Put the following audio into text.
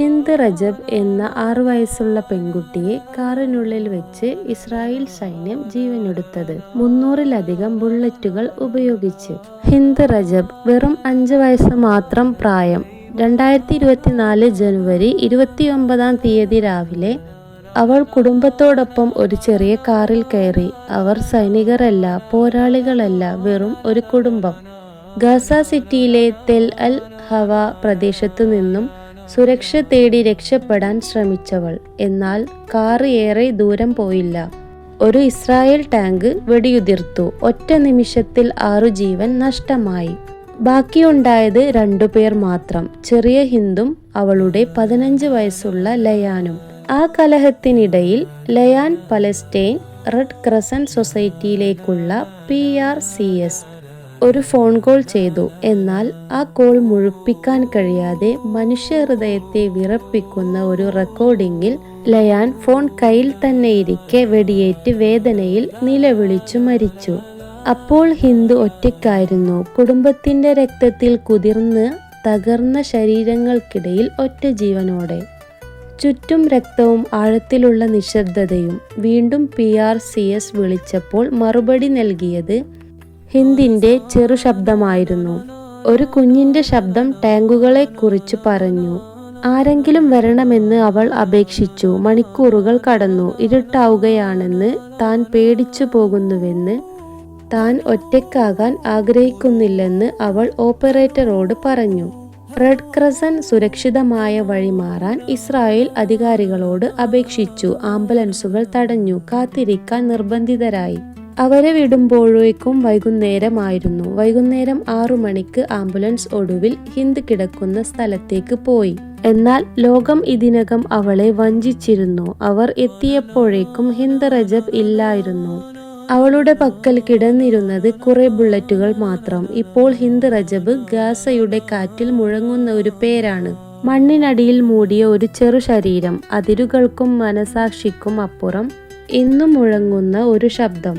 ഹിന്ദ് റജബ് എന്ന ആറു വയസ്സുള്ള പെൺകുട്ടിയെ കാറിനുള്ളിൽ വെച്ച് ഇസ്രായേൽ സൈന്യം ജീവനെടുത്തത്. മുന്നൂറിലധികം ബുള്ളറ്റുകൾ ഉപയോഗിച്ച്. ഹിന്ദ് റജബ് വെറും അഞ്ച് വയസ്സ് മാത്രം പ്രായം. രണ്ടായിരത്തി ഇരുപത്തിനാല് ജനുവരി ഇരുപത്തിയൊമ്പതാം തീയതി രാവിലെ അവൾ കുടുംബത്തോടൊപ്പം ഒരു ചെറിയ കാറിൽ കയറി. അവർ സൈനികരല്ല പോരാളികളല്ല വെറും ഒരു കുടുംബം. ഗസ സിറ്റിയിലെ തെൽ അൽ ഹവ പ്രദേശത്തു നിന്നും സുരക്ഷ തേടി രക്ഷപ്പെടാൻ ശ്രമിച്ചവൾ. എന്നാൽ കാർ ഏറെ ദൂരം പോയില്ല. ഒരു ഇസ്രായേൽ ടാങ്ക് വെടിയുതിർത്തു. ഒറ്റ നിമിഷത്തിൽ ആറു ജീവൻ നഷ്ടമായി. ബാക്കിയുണ്ടായത് രണ്ടുപേർ മാത്രം. ചെറിയ ഹിന്ദും അവളുടെ പതിനഞ്ച് വയസ്സുള്ള ലയാനും. ആ കലഹത്തിനിടയിൽ ലയാൻ പലസ്റ്റൈൻ റെഡ് ക്രസൻ സൊസൈറ്റിയിലേക്കുള്ള പി ആർ സി എസ് ഒരു ഫോൺ കോൾ ചെയ്തു. എന്നാൽ ആ കോൾ മുഴുപ്പിക്കാൻ കഴിയാതെ മനുഷ്യഹൃദയത്തെ വിറപ്പിക്കുന്ന ഒരു റെക്കോർഡിംഗിൽ ലയാൻ ഫോൺ കയ്യിൽ തന്നെ ഇരിക്കെ വെടിയേറ്റ് വേദനയിൽ നിലവിളിച്ചു മരിച്ചു. അപ്പോൾ ഹിന്ദു ഒറ്റയ്ക്കായിരുന്നു. കുടുംബത്തിന്റെ രക്തത്തിൽ കുതിർന്ന് തകർന്ന ശരീരങ്ങൾക്കിടയിൽ ഒറ്റ ജീവനോടെ. ചുറ്റും രക്തവും ആഴത്തിലുള്ള നിശബ്ദതയും വീണ്ടും പി ആർ സി എസ് വിളിച്ചപ്പോൾ മറുപടി നൽകിയത് ഹിന്ദിന്റെ ചെറു ശബ്ദമായിരുന്നു. ഒരു കുഞ്ഞിന്റെ ശബ്ദം ടാങ്കുകളെ കുറിച്ച് പറഞ്ഞു. ആരെങ്കിലും വരണമെന്ന് അവൾ അപേക്ഷിച്ചു. മണിക്കൂറുകൾ കടന്നു. ഇരുട്ടാവുകയാണെന്ന് താൻ പേടിച്ചു പോകുന്നുവെന്ന് താൻ ഒറ്റയ്ക്കാകാൻ ആഗ്രഹിക്കുന്നില്ലെന്ന് അവൾ ഓപ്പറേറ്ററോട് പറഞ്ഞു. റെഡ് ക്രസൻ സുരക്ഷിതമായ വഴി മാറാൻ ഇസ്രായേൽ അധികാരികളോട് അപേക്ഷിച്ചു. ആംബുലൻസുകൾ തടഞ്ഞു. കാത്തിരിക്കാൻ നിർബന്ധിതരായി. അവരെ വിടുമ്പോഴേക്കും വൈകുന്നേരമായിരുന്നു. വൈകുന്നേരം ആറു മണിക്ക് ആംബുലൻസ് ഒടുവിൽ ഹിന്ദ് കിടക്കുന്ന സ്ഥലത്തേക്ക് പോയി. എന്നാൽ ലോകം ഇതിനകം അവളെ വഞ്ചിച്ചിരുന്നു. അവർ എത്തിയപ്പോഴേക്കും ഹിന്ദ് റജബ് ഇല്ലായിരുന്നു. അവളുടെ പക്കൽ കിടന്നിരുന്നത് കുറെ ബുള്ളറ്റുകൾ മാത്രം. ഇപ്പോൾ ഹിന്ദ് റജബ് ഗാസയുടെ കാറ്റിൽ മുഴങ്ങുന്ന ഒരു പേരാണ്. മണ്ണിനടിയിൽ മൂടിയ ഒരു ചെറു ശരീരം. അതിരുകൾക്കും മനസാക്ഷിക്കും അപ്പുറം ഇന്നും മുഴങ്ങുന്ന ഒരു ശബ്ദം.